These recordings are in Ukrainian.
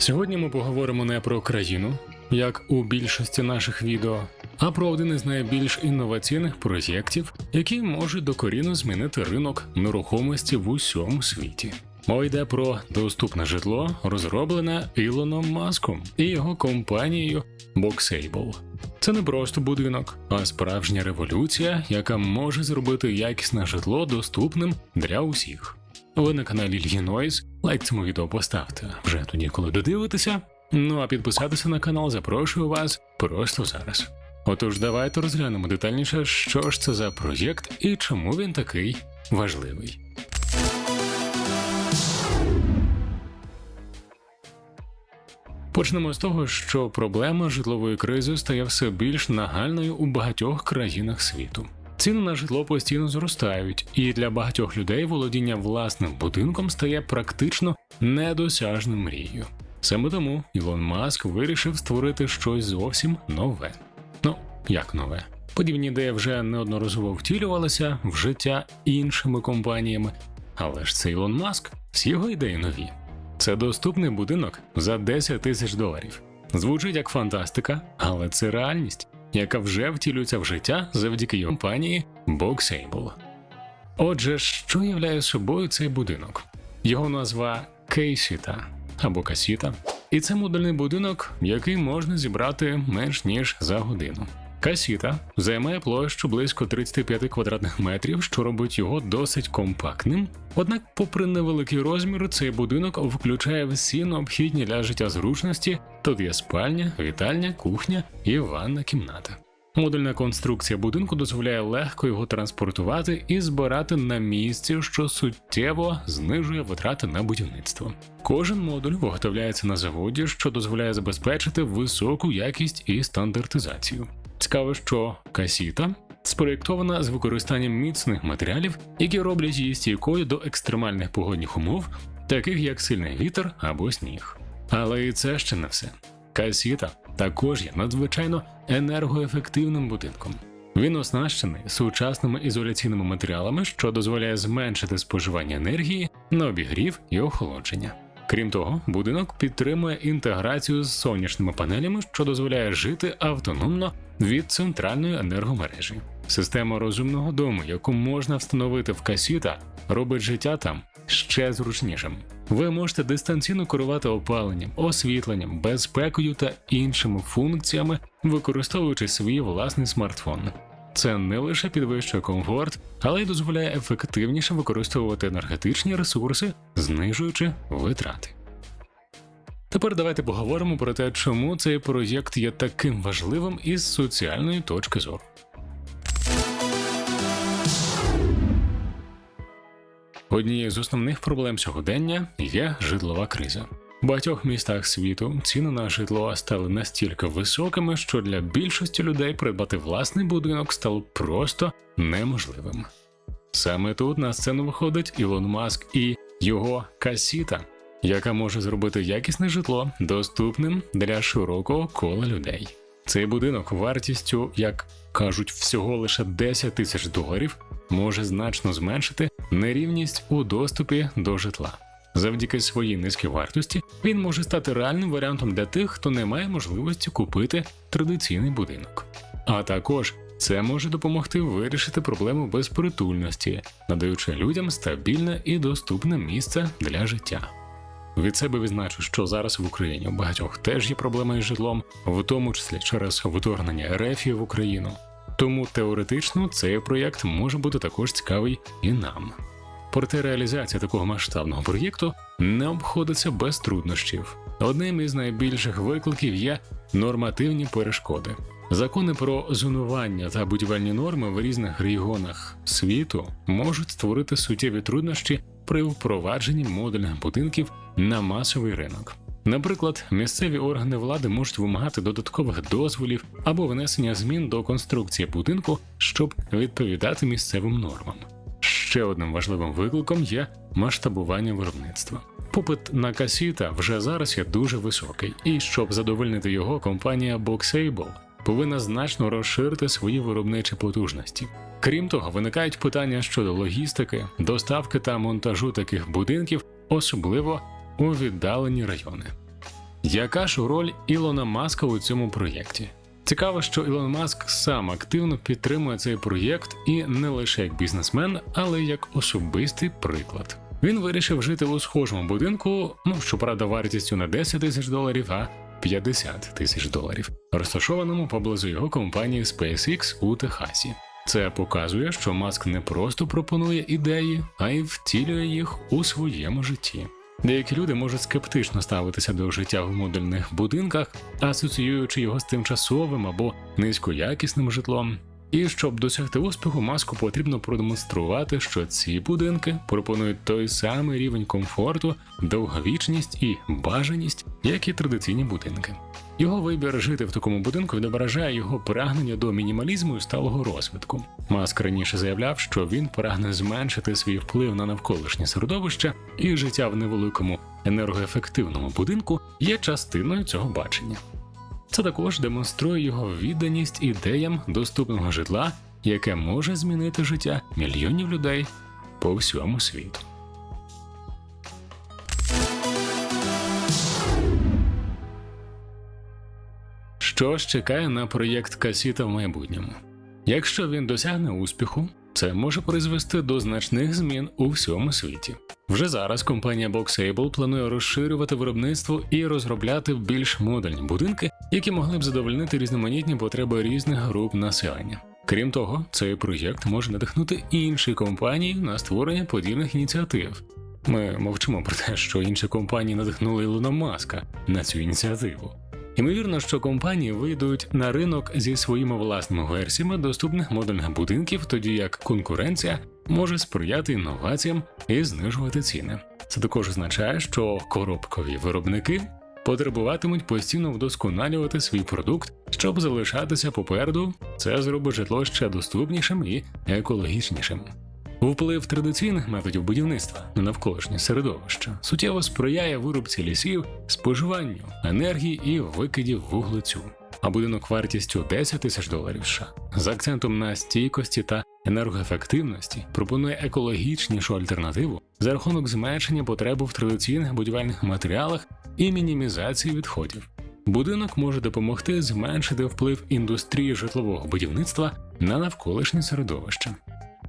Сьогодні ми поговоримо не про країну, як у більшості наших відео, а про один із найбільш інноваційних проєктів, які можуть докорінно змінити ринок нерухомості в усьому світі. Мова йде про доступне житло, розроблене Ілоном Маском і його компанією Boxable. Це не просто будинок, а справжня революція, яка може зробити якісне житло доступним для усіх. Ви на каналі Ільїнойс, лайк цьому відео поставте вже тоді, коли додивитеся. Ну а підписатися на канал запрошую вас просто зараз. Отож, давайте розглянемо детальніше, що ж це за проєкт і чому він такий важливий. Почнемо з того, що проблема житлової кризи стає все більш нагальною у багатьох країнах світу. Ціни на житло постійно зростають, і для багатьох людей володіння власним будинком стає практично недосяжним мрією. Саме тому Ілон Маск вирішив створити щось зовсім нове. Ну, як нове? Подібні ідеї вже неодноразово втілювалися в життя іншими компаніями, але ж це Ілон Маск, всі його ідеї нові. Це доступний будинок за 10 тисяч доларів. Звучить як фантастика, але це реальність, яка вже втілюється в життя завдяки компанії Boxable. Отже, що являє собою цей будинок? Його назва Кейсіта або Касіта, і це модульний будинок, який можна зібрати менш ніж за годину. Касіта займає площу близько 35 квадратних метрів, що робить його досить компактним. Однак, попри невеликий розмір, цей будинок включає всі необхідні для життя зручності. Тут є спальня, вітальня, кухня і ванна кімната. Модульна конструкція будинку дозволяє легко його транспортувати і збирати на місці, що суттєво знижує витрати на будівництво. Кожен модуль виготовляється на заводі, що дозволяє забезпечити високу якість і стандартизацію. Цікаво, що касіта спроєктована з використанням міцних матеріалів, які роблять її стійкою до екстремальних погодних умов, таких як сильний вітер або сніг. Але і це ще не все. Касіта також є надзвичайно енергоефективним будинком. Він оснащений сучасними ізоляційними матеріалами, що дозволяє зменшити споживання енергії на обігрів і охолодження. Крім того, будинок підтримує інтеграцію з сонячними панелями, що дозволяє жити автономно від центральної енергомережі. Система розумного дому, яку можна встановити в касіта, робить життя там ще зручнішим. Ви можете дистанційно керувати опаленням, освітленням, безпекою та іншими функціями, використовуючи свій власний смартфон. Це не лише підвищує комфорт, але й дозволяє ефективніше використовувати енергетичні ресурси, знижуючи витрати. Тепер давайте поговоримо про те, чому цей проєкт є таким важливим із соціальної точки зору. Однією з основних проблем сьогодення є житлова криза. В багатьох містах світу ціни на житло стали настільки високими, що для більшості людей придбати власний будинок стало просто неможливим. Саме тут на сцену виходить Ілон Маск і його касіта, яка може зробити якісне житло доступним для широкого кола людей. Цей будинок вартістю, як кажуть, всього лише 10 тисяч доларів, може значно зменшити нерівність у доступі до житла. Завдяки своїй низькій вартості він може стати реальним варіантом для тих, хто не має можливості купити традиційний будинок. А також це може допомогти вирішити проблему безпритульності, надаючи людям стабільне і доступне місце для життя. Від себе відзначу, що зараз в Україні у багатьох теж є проблеми із житлом, в тому числі через вторгнення РФ в Україну. Тому теоретично цей проєкт може бути також цікавий і нам. Проте реалізація такого масштабного проєкту не обходиться без труднощів. Одним із найбільших викликів є нормативні перешкоди. Закони про зонування та будівельні норми в різних регіонах світу можуть створити суттєві труднощі при впровадженні модульних будинків на масовий ринок. Наприклад, місцеві органи влади можуть вимагати додаткових дозволів або внесення змін до конструкції будинку, щоб відповідати місцевим нормам. Ще одним важливим викликом є масштабування виробництва. Попит на касіта вже зараз є дуже високий, і щоб задовольнити його, компанія Boxable повинна значно розширити свої виробничі потужності. Крім того, виникають питання щодо логістики, доставки та монтажу таких будинків, особливо у віддалені райони. Яка ж роль Ілона Маска у цьому проєкті? Цікаво, що Ілон Маск сам активно підтримує цей проєкт і не лише як бізнесмен, але й як особистий приклад. Він вирішив жити у схожому будинку, ну щоправда, вартістю не 10 тисяч доларів, а 50 тисяч доларів, розташованому поблизу його компанії SpaceX у Техасі. Це показує, що Маск не просто пропонує ідеї, а й втілює їх у своєму житті. Деякі люди можуть скептично ставитися до життя в модульних будинках, асоціюючи його з тимчасовим або низькоякісним житлом. І щоб досягти успіху, маску потрібно продемонструвати, що ці будинки пропонують той самий рівень комфорту, довговічність і бажаність, як і традиційні будинки. Його вибір жити в такому будинку відображає його прагнення до мінімалізму і сталого розвитку. Маск раніше заявляв, що він прагне зменшити свій вплив на навколишнє середовище, і життя в невеликому енергоефективному будинку є частиною цього бачення. Це також демонструє його відданість ідеям доступного житла, яке може змінити життя мільйонів людей по всьому світу. Що ж чекає на проєкт Касіта в майбутньому? Якщо він досягне успіху, це може призвести до значних змін у всьому світі. Вже зараз компанія Boxable планує розширювати виробництво і розробляти більш модульні будинки, які могли б задовольнити різноманітні потреби різних груп населення. Крім того, цей проєкт може надихнути інші компанії на створення подібних ініціатив. Ми мовчимо про те, що інші компанії надихнули Ілона Маска на цю ініціативу. Ймовірно, що компанії вийдуть на ринок зі своїми власними версіями доступних модульних будинків, тоді як конкуренція може сприяти інноваціям і знижувати ціни. Це також означає, що коробкові виробники потребуватимуть постійно вдосконалювати свій продукт, щоб залишатися попереду. Це зробить житло ще доступнішим і екологічнішим. Вплив традиційних методів будівництва на навколишнє середовище суттєво сприяє вирубці лісів, споживанню енергії і викидів вуглецю. А будинок вартістю 10 тисяч доларів США з акцентом на стійкості та енергоефективності пропонує екологічнішу альтернативу за рахунок зменшення потреби в традиційних будівельних матеріалах і мінімізації відходів. Будинок може допомогти зменшити вплив індустрії житлового будівництва на навколишнє середовище.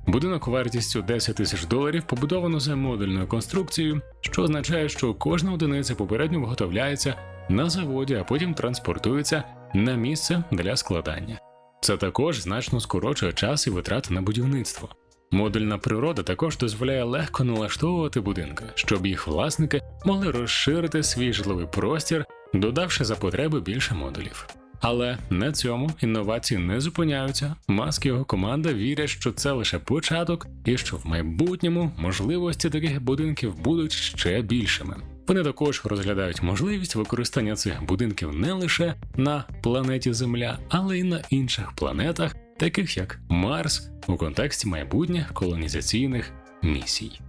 Будинок вартістю 10 тисяч доларів побудовано за модульною конструкцією, що означає, що кожна одиниця попередньо виготовляється на заводі, а потім транспортується на місце для складання. Це також значно скорочує час і витрати на будівництво. Модульна природа також дозволяє легко налаштовувати будинки, щоб їх власники могли розширити свій житловий простір, додавши за потреби більше модулів. Але на цьому інновації не зупиняються. Маск і його команда вірять, що це лише початок, і що в майбутньому можливості таких будинків будуть ще більшими. Вони також розглядають можливість використання цих будинків не лише на планеті Земля, але й на інших планетах, таких як Марс, у контексті майбутніх колонізаційних місій.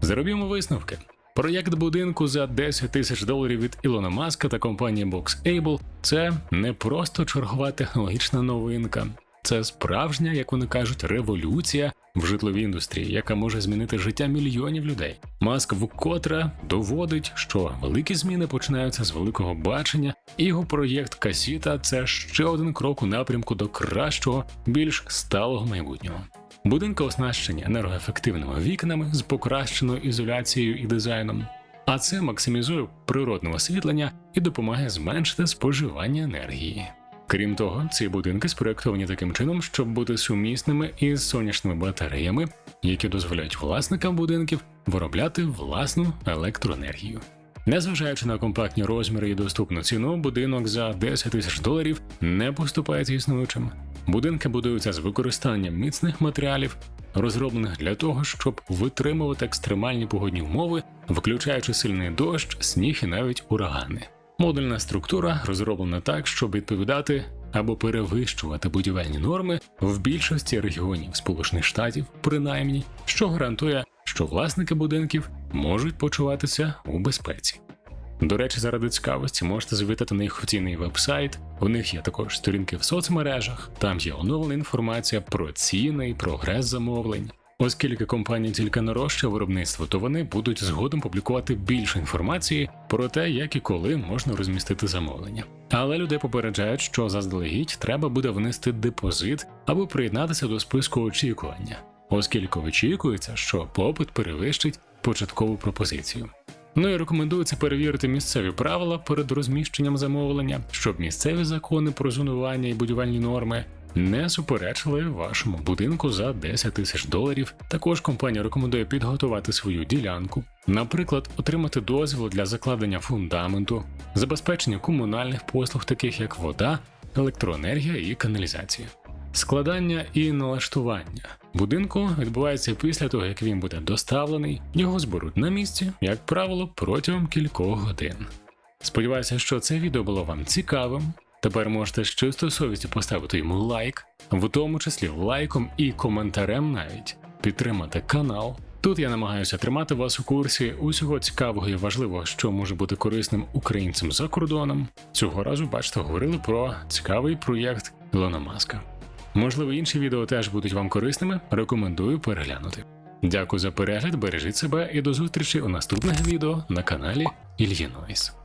Зробімо висновки. Проєкт будинку за 10 тисяч доларів від Ілона Маска та компанії Boxable – це не просто чергова технологічна новинка, це справжня, як вони кажуть, революція в житловій індустрії, яка може змінити життя мільйонів людей. Маск вкотре доводить, що великі зміни починаються з великого бачення, і його проєкт Касіта це ще один крок у напрямку до кращого, більш сталого майбутнього. Будинки оснащені енергоефективними вікнами з покращеною ізоляцією і дизайном, а це максимізує природне освітлення і допомагає зменшити споживання енергії. Крім того, ці будинки спроєктовані таким чином, щоб бути сумісними із сонячними батареями, які дозволяють власникам будинків виробляти власну електроенергію. Незважаючи на компактні розміри і доступну ціну, будинок за 10 тисяч доларів не поступається існуючим. Будинки будуються з використанням міцних матеріалів, розроблених для того, щоб витримувати екстремальні погодні умови, включаючи сильний дощ, сніг і навіть урагани. Модульна структура розроблена так, щоб відповідати або перевищувати будівельні норми в більшості регіонів Сполучених Штатів, принаймні, що гарантує, що власники будинків можуть почуватися у безпеці. До речі, заради цікавості можете завітати на їх офіційний вебсайт. У них є також сторінки в соцмережах, там є оновлена інформація про ціни і прогрес замовлень. Оскільки компанія тільки нарощує виробництво, то вони будуть згодом публікувати більше інформації про те, як і коли можна розмістити замовлення. Але людей попереджають, що заздалегідь треба буде внести депозит або приєднатися до списку очікування, оскільки очікується, що попит перевищить початкову пропозицію. Ну і рекомендується перевірити місцеві правила перед розміщенням замовлення, щоб місцеві закони про зонування і будівельні норми не суперечили вашому будинку за 10 тисяч доларів. Також компанія рекомендує підготувати свою ділянку, наприклад, отримати дозвіл для закладення фундаменту, забезпечення комунальних послуг, таких як вода, електроенергія і каналізація. Складання і налаштування будинку відбувається після того, як він буде доставлений, його зберуть на місці, як правило, протягом кількох годин. Сподіваюся, що це відео було вам цікавим. Тепер можете з чистою совістю поставити йому лайк, в тому числі лайком і коментарем навіть підтримати канал. Тут я намагаюся тримати вас у курсі усього цікавого і важливого, що може бути корисним українцям за кордоном. Цього разу, бачите, говорили про цікавий проєкт Ілона Маска. Можливо, інші відео теж будуть вам корисними. Рекомендую переглянути. Дякую за перегляд, бережіть себе і до зустрічі у наступних відео на каналі Ільїнойс.